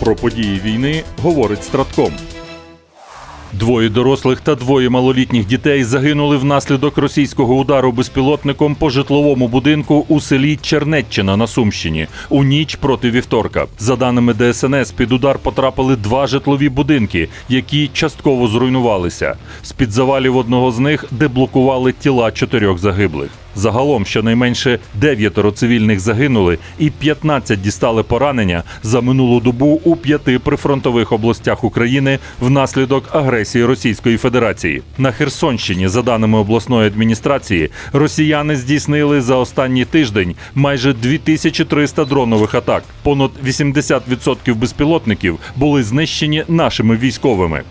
Про події війни говорить Стратком. Двоє дорослих та двоє малолітніх дітей загинули внаслідок російського удару безпілотником по житловому будинку у селі Чернеччина на Сумщині у ніч проти вівторка. За даними ДСНС, під удар потрапили два житлові будинки, які частково зруйнувалися. З під завалів одного з них деблокували тіла чотирьох загиблих. Загалом щонайменше дев'ятеро цивільних загинули і 15 дістали поранення за минулу добу у п'яти прифронтових областях України внаслідок агресії Російської Федерації. На Херсонщині, за даними обласної адміністрації, росіяни здійснили за останній тиждень майже 2300 дронових атак. Понад 80% безпілотників були знищені нашими військовими.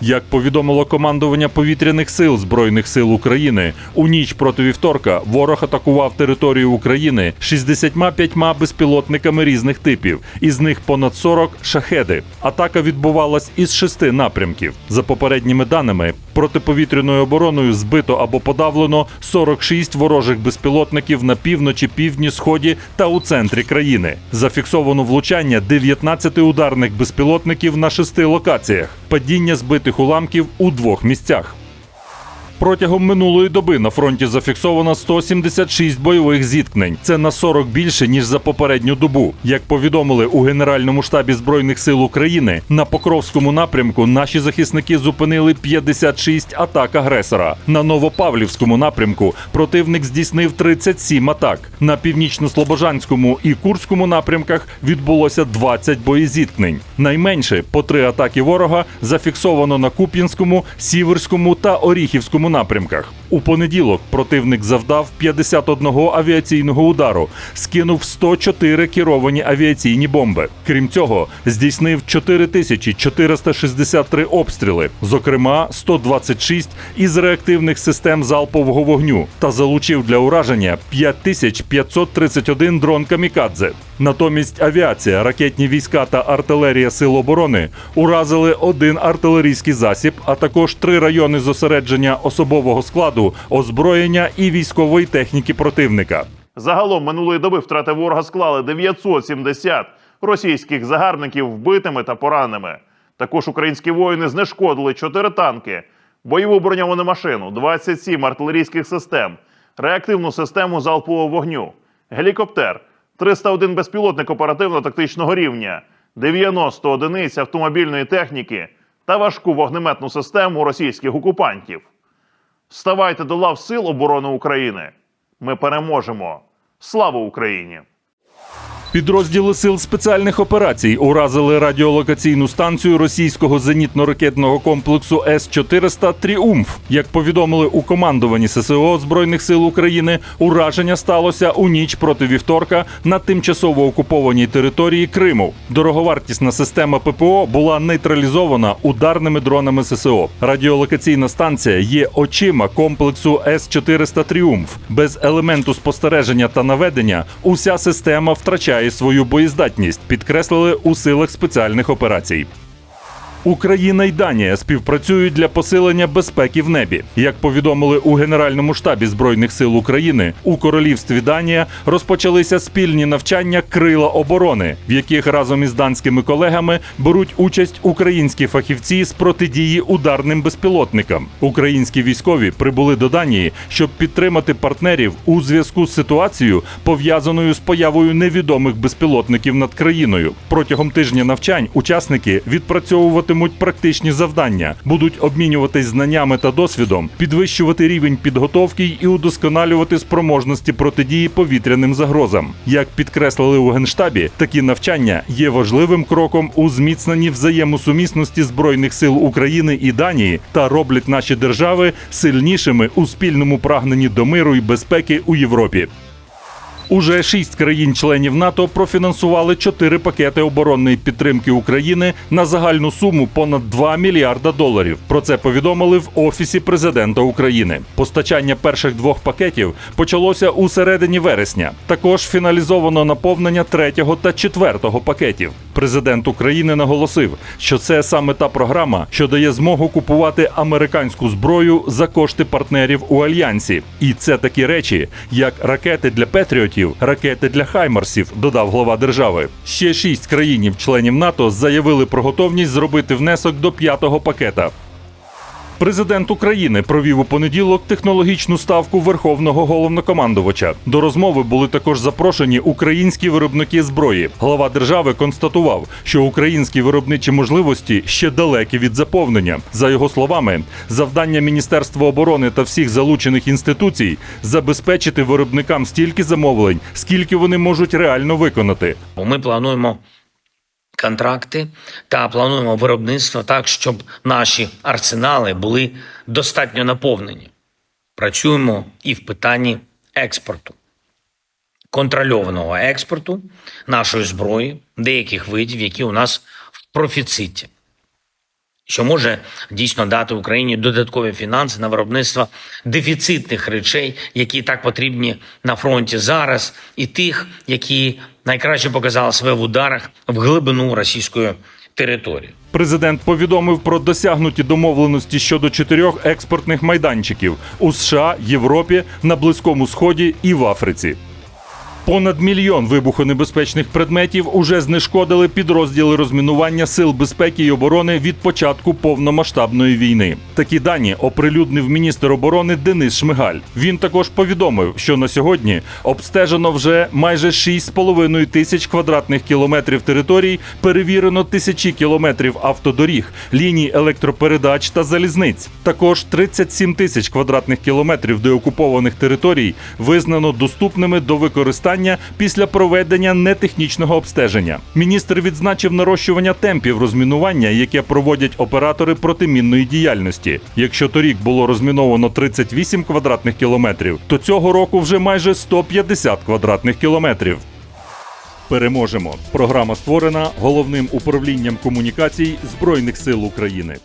Як повідомило командування повітряних сил Збройних сил України, у ніч проти вівторка ворог атакував територію України 65 безпілотниками різних типів, із них понад 40 – шахеди. Атака відбувалась із шести напрямків. За попередніми даними, протиповітряною обороною збито або подавлено 46 ворожих безпілотників на півночі, півдні, сході та у центрі країни. Зафіксовано влучання 19 ударних безпілотників на шести локаціях, падіння збитих уламків у двох місцях. Протягом минулої доби на фронті зафіксовано 176 бойових зіткнень. Це на 40 більше ніж за попередню добу. Як повідомили у Генеральному штабі збройних сил України, на Покровському напрямку наші захисники зупинили 56 атак агресора. На Новопавлівському напрямку противник здійснив 37 атак. На північно-слобожанському і Курському напрямках відбулося 20 боєзіткнень. Найменше по три атаки ворога зафіксовано на Куп'янському, Сіверському та Оріхівському напрямках. У понеділок противник завдав 51 авіаційного удару, скинув 104 керовані авіаційні бомби. Крім цього, здійснив 4463 обстріли, зокрема 126 із реактивних систем залпового вогню, та залучив для ураження 5531 дрон камікадзе. Натомість авіація, ракетні війська та артилерія Сил оборони уразили один артилерійський засіб, а також три райони зосередження особового складу, озброєння і військової техніки противника. Загалом минулої доби втрати ворога склали 970 російських загарбників вбитими та пораненими. Також українські воїни знешкодили 4 танки, бойову броньовану машину, 27 артилерійських систем, реактивну систему залпового вогню, гелікоптер, 301 безпілотник оперативно-тактичного рівня, 90 одиниць автомобільної техніки та важку вогнеметну систему російських окупантів. Вставайте до лав Сил оборони України. Ми переможемо. Слава Україні! Підрозділи сил спеціальних операцій уразили радіолокаційну станцію російського зенітно-ракетного комплексу С-400 Тріумф. Як повідомили у командуванні ССО Збройних сил України, ураження сталося у ніч проти вівторка на тимчасово окупованій території Криму. Дороговартісна система ППО була нейтралізована ударними дронами ССО. Радіолокаційна станція є очима комплексу С-400 Тріумф. Без елементу спостереження та наведення уся система втрачає свою боєздатність, підкреслили у силах спеціальних операцій. Україна й Данія співпрацюють для посилення безпеки в небі. Як повідомили у Генеральному штабі Збройних сил України, у королівстві Данія розпочалися спільні навчання крила оборони, в яких разом із данськими колегами беруть участь українські фахівці з протидії ударним безпілотникам. Українські військові прибули до Данії, щоб підтримати партнерів у зв'язку з ситуацією, пов'язаною з появою невідомих безпілотників над країною. Протягом тижня навчань учасники відпрацьовуватимуть практичні завдання, будуть обмінюватись знаннями та досвідом, підвищувати рівень підготовки і удосконалювати спроможності протидії повітряним загрозам. Як підкреслили у генштабі, такі навчання є важливим кроком у зміцненні взаємосумісності збройних сил України і Данії та роблять наші держави сильнішими у спільному прагненні до миру і безпеки у Європі. Уже шість країн-членів НАТО профінансували чотири пакети оборонної підтримки України на загальну суму понад 2 мільярда доларів. Про це повідомили в офісі президента України. Постачання перших двох пакетів почалося у середині вересня. Також фіналізовано наповнення третього та четвертого пакетів. Президент України наголосив, що це саме та програма, що дає змогу купувати американську зброю за кошти партнерів у альянсі. І це такі речі, як ракети для Петріотів, ракети для Хаймарсів, додав глава держави. Ще шість країнів-членів НАТО заявили про готовність зробити внесок до п'ятого пакета. Президент України провів у понеділок технологічну ставку верховного головнокомандувача. До розмови були також запрошені українські виробники зброї. Глава держави констатував, що українські виробничі можливості ще далекі від заповнення. За його словами, завдання Міністерства оборони та всіх залучених інституцій забезпечити виробникам стільки замовлень, скільки вони можуть реально виконати. Ми плануємо контракти та плануємо виробництво так, щоб наші арсенали були достатньо наповнені. Працюємо і в питанні експорту, контрольованого експорту нашої зброї, деяких видів, які у нас в профіциті, що може дійсно дати Україні додаткові фінанси на виробництво дефіцитних речей, які так потрібні на фронті зараз, і тих, які найкраще показали себе в ударах в глибину російської території. Президент повідомив про досягнуті домовленості щодо чотирьох експортних майданчиків у США, Європі, на Близькому Сході і в Африці. Понад мільйон вибухонебезпечних предметів уже знешкодили підрозділи розмінування сил безпеки і оборони від початку повномасштабної війни. Такі дані оприлюднив міністр оборони Денис Шмигаль. Він також повідомив, що на сьогодні обстежено вже майже 6,5 тисяч квадратних кілометрів територій, перевірено тисячі кілометрів автодоріг, ліній електропередач та залізниць. Також 37 тисяч квадратних кілометрів деокупованих територій визнано доступними до використання після проведення нетехнічного обстеження. Міністр відзначив нарощування темпів розмінування, яке проводять оператори протимінної діяльності. Якщо торік було розміновано 38 квадратних кілометрів, то цього року вже майже 150 квадратних кілометрів. Переможемо. Програма створена головним управлінням комунікацій Збройних сил України.